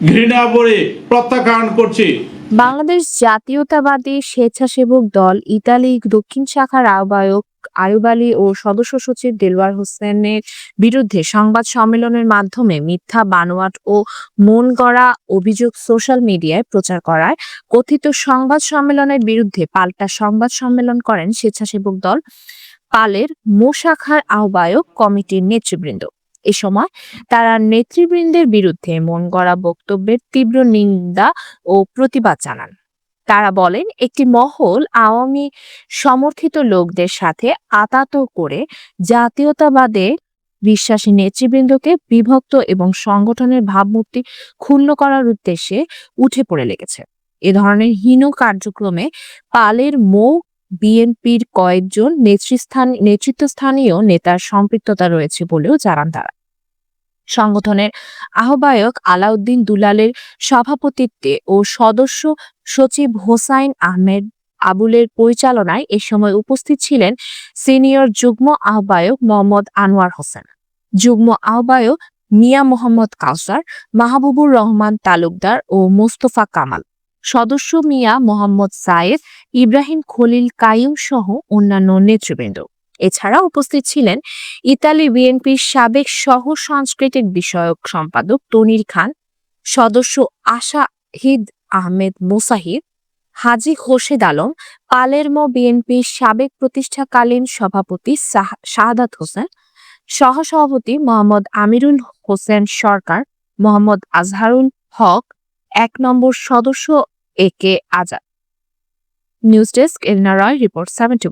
ঘৃণা ভরে প্রত্যাখ্যান করছি। বাংলাদেশ জাতীয়তাবাদী স্বেচ্ছাসেবক দল ইতালি দক্ষিণ শাখার আহ্বায়ক আয়ুব আলী ও সদস্য সচিব দেলওয়ার হোসেনের বিরুদ্ধে সংবাদ সম্মেলনের মাধ্যমে মিথ্যা, বানোয়াট ও মন গড়া অভিযোগ সোশ্যাল মিডিয়ায় প্রচার করায়। কথিত সংবাদ সম্মেলনের বিরুদ্ধে পাল্টা সংবাদ সম্মেলন করেন স্বেচ্ছাসেবক দল পালের মো শাখার আহ্বায়ক কমিটির নেতৃবৃন্দ। এ সময় তারা নেতৃবৃন্দের বিরুদ্ধে মন গড়া বক্তব্যের তীব্র নিন্দা ও প্রতিবাদ জানান। তারা বলেন, একটি মহল আওয়ামী সমর্থিত লোকদের সাথে আতাত করে জাতীয়তাবাদে বিশ্বাসী নেতৃবৃন্দকে বিভক্ত এবং সংগঠনের ভাবমূর্তি ক্ষুণ্ণ করার উদ্দেশ্যে উঠে পড়ে লেগেছে। এ ধরনের হীন কার্যক্রমে পালের মৌ বিএনপির কয়েকজন নেতৃস্থান, নেতৃত্বস্থানীয় নেতার সম্পৃক্ততা রয়েছে বলেও জানান তারা। সংগঠনের আহ্বায়ক আলাউদ্দিন দুলালের সভাপতিত্বে ও সদস্য সচিব হোসাইন আহমেদ আবুলের পরিচালনায় এ সময় উপস্থিত ছিলেন সিনিয়র যুগ্ম আহ্বায়ক মোহাম্মদ আনোয়ার হোসেন। যুগ্ম আহ্বায়ক মিয়া মোহাম্মদ কাউসার, মাহবুবুর রহমান তালুকদার ও মোস্তফা কামাল। সদস্য মিয়া মোহাম্মদ সায়েদ, ইব্রাহিম খলিল কাইম সহ অন্যান্য নেতৃবৃন্দ। এছাড়া উপস্থিত ছিলেন ইতালি বিএনপির সাবেক সহ সাংস্কৃতিক বিষয়ক সম্পাদক তনির খান, সদস্য আশাহিদ আহমেদ মুসাহিদ, হাজি খোরশেদ আলম, পালেরমো বিএনপির সাবেক প্রতিষ্ঠাকালীন সভাপতি শাহ- শাহাদাত হোসেন, সহসভাপতি মোহাম্মদ আমিরুল হোসেন সরকার, মোহাম্মদ আজহারুল হক এক নম্বর সদস্য A K Azad. News desk এলনা Roy report seventy